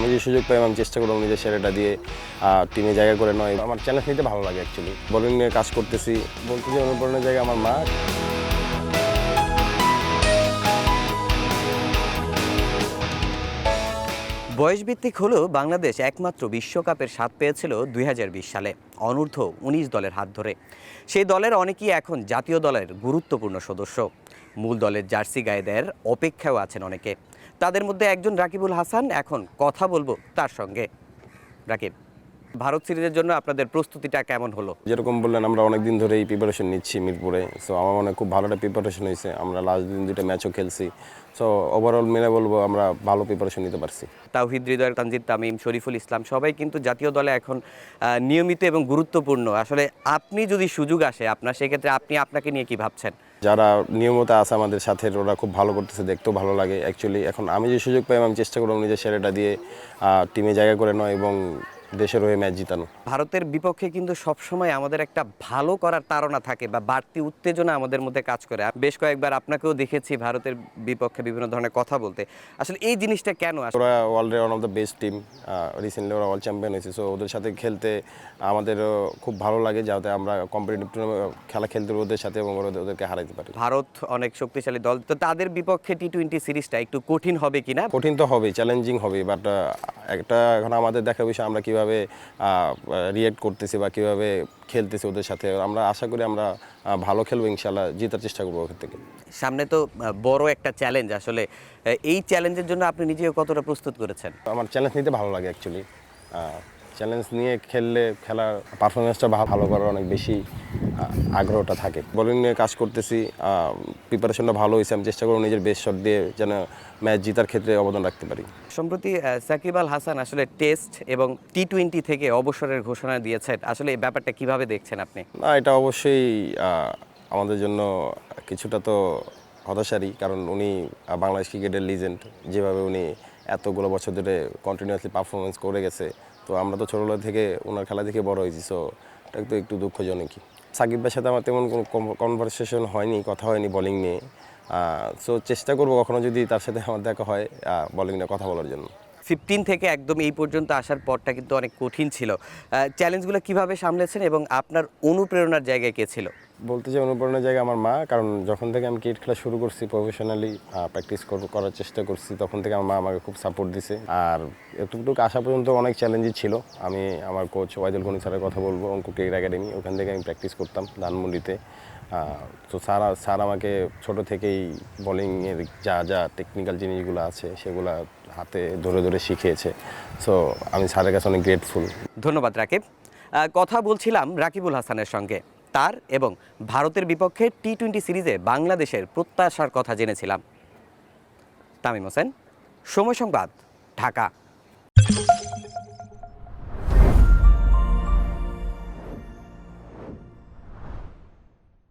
আমি যে সুযোগ পাই, আমি চেষ্টা করব নিজের সেরাটা দিয়ে টিমে জায়গা করে নয় আমার চ্যালেঞ্জ নিতে ভালো লাগে অ্যাকচুয়ালি বোলিং নিয়ে কাজ করতেছি, বলতে যে অনুপ্রেরণার জায়গা আমার মা। বয়সভিত্তিক হলেও বাংলাদেশ একমাত্র বিশ্বকাপের স্বাদ পেয়েছিল দুই হাজার বিশ সালে, অনূর্ধ্ব উনিশ দলের হাত ধরে। সেই দলের অনেকেই এখন জাতীয় দলের গুরুত্বপূর্ণ সদস্য। মূল দলের জার্সি গায়েদের অপেক্ষাও আছেন অনেকে। তাদের মধ্যে একজন রাকিবুল হাসান এখন কথা বলব তার সঙ্গে। রাকিব। ভারত সিরিজের জন্য আপনাদের প্রস্তুতিটা কেমন হলো? যেরকম বললেন আমরা অনেক দিন ধরেই প্রিপারেশন নিচ্ছি মিরপুরে। সো আমার মনে খুব ভালো একটা প্রিপারেশন হয়েছে। আমরা লাস্ট দিন দুটো ম্যাচও খেলছি। সো ওভারঅল মেনে বলব আমরা ভালো প্রিপারেশন নিতে পারছি। তাওহিদ হৃদয় তানজিদ তামিম শরীফুল ইসলাম সবাই কিন্তু জাতীয় দলে এখন নিয়মিত এবং গুরুত্বপূর্ণ। আসলে আপনি যদি সুযোগ আসে আপনার সেক্ষেত্রে আপনি আপনাকে নিয়ে কি ভাবছেন? যারা নিয়মিত আছে আমাদের সাথে ওরা খুব ভালো করতেছে দেখতেও ভালো লাগে। অ্যাকচুয়ালি এখন আমি যে সুযোগ পাই আমি চেষ্টা করব নিজের সেরাটা দিয়ে টিমে জায়গা করে নয় এবং দেশের হয়ে ম্যাচ জিতানো। ভারতের বিপক্ষে কিন্তু সবসময় আমাদের একটা ভালো করার তাড়না থাকে বা বাড়তি উত্তেজনা আমাদের মধ্যে কাজ করে। বেশ কয়েকবার আপনাকেও দেখেছি ভারতের বিপক্ষে বিভিন্ন ধরনের কথা বলতে। আসলে এই জিনিসটা কেন ওরা ওয়ার্ল্ডের one of the best team recently ওরা ওয়ার্ল্ড চ্যাম্পিয়ন হয়েছে। সো ওদের সাথে খেলতে আমাদেরও খুব ভালো লাগে যাতে আমরা কম্পিটিটিভ খেলা খেলতে ওদের সাথে এবং ওদেরকে হারাইতে পারি। ভারত অনেক শক্তিশালী দল। তো তাদের বিপক্ষে টি টোয়েন্টি সিরিজটা একটু কঠিন হবে কিনা? কঠিন তো হবে চ্যালেঞ্জিং হবে বাট একটা এখন আমাদের দেখা বিষয় আমরা কীভাবে রিয়েক্ট করতেছে বা কীভাবে খেলতেছে ওদের সাথে আমরা আশা করি আমরা ভালো খেলব ইনশাল্লাহ জেতার চেষ্টা করব ওখান থেকে। সামনে তো বড় একটা চ্যালেঞ্জ আসলে এই চ্যালেঞ্জের জন্য আপনি নিজেও কতটা প্রস্তুত করেছেন? আমার চ্যালেঞ্জ নিতে ভালো লাগে অ্যাকচুয়ালি চ্যালেঞ্জ নিয়ে খেললে খেলার পারফরমেন্সটা ভালো করার অনেক বেশি আগ্রহটা থাকে। বোলিং নিয়ে কাজ করতেছি প্রিপারেশনটা ভালো হয়েছে আমি চেষ্টা করব নিজের বেস্ট শট দিয়ে যেন ম্যাচ জিতার ক্ষেত্রে অবদান রাখতে পারি। সম্প্রতি সাকিব আল হাসান আসলে টেস্ট এবং টি টোয়েন্টি থেকে অবসরের ঘোষণা দিয়েছেন। আসলে এই ব্যাপারটা কীভাবে দেখছেন আপনি? না এটা অবশ্যই আমাদের জন্য কিছুটা তো হতাশারই কারণ উনি বাংলাদেশ ক্রিকেটের লিজেন্ড যেভাবে উনি এতগুলো বছর ধরে কন্টিনিউয়াসলি পারফরমেন্স করে গেছে তো আমরা তো ছোটোবেলা থেকে ওনার খেলা দেখে বড় হয়েছি সো এটা তো একটু দুঃখজনকই। সাকিব ভাইয়ের সাথে আমার তেমন কোনো কনভারসেশন হয়নি, কথা হয়নি বলিং নিয়ে। সো চেষ্টা করব কখনো যদি তার সাথে আমার দেখা হয় বলিং নিয়ে কথা বলার জন্য। ফিফটিন থেকে একদম এই পর্যন্ত আসার পরটা কিন্তু অনেক কঠিন ছিল। চ্যালেঞ্জগুলো কীভাবে সামলেছেন এবং আপনার অনুপ্রেরণার জায়গায় কে ছিল? বলতে যে অনুপ্রেরণার জায়গা আমার মা, কারণ যখন থেকে আমি ক্রিকেট খেলা শুরু করছি প্রফেশনালি প্র্যাকটিস করার চেষ্টা করছি, তখন থেকে আমার মা আমাকে খুব সাপোর্ট দিছে। আর এতটুকু আসা পর্যন্ত অনেক চ্যালেঞ্জই ছিল। আমি আমার কোচ ওয়াইদুল গনি স্যারের কথা বলব অঙ্ক ক্রিকেট একাডেমি ওখান থেকে আমি প্র্যাকটিস করতাম ধানমন্ডিতে। তো স্যার স্যার আমাকে ছোট থেকেই বোলিংয়ের যা যা টেকনিক্যাল জিনিসগুলো আছে, সেগুলো হাতে ধরে ধরে শিখিয়েছে। সো আমি স্যারের কাছে অনেক গ্রেটফুল ধন্যবাদ, রাকিব। কথা বলছিলাম রাকিবুল হাসানের সঙ্গে। তার এবং ভারতের বিপক্ষে টি টোয়েন্টি সিরিজে বাংলাদেশের প্রত্যাশার কথা জেনেছিলাম। তামিম হোসেন, সময় সংবাদ, ঢাকা।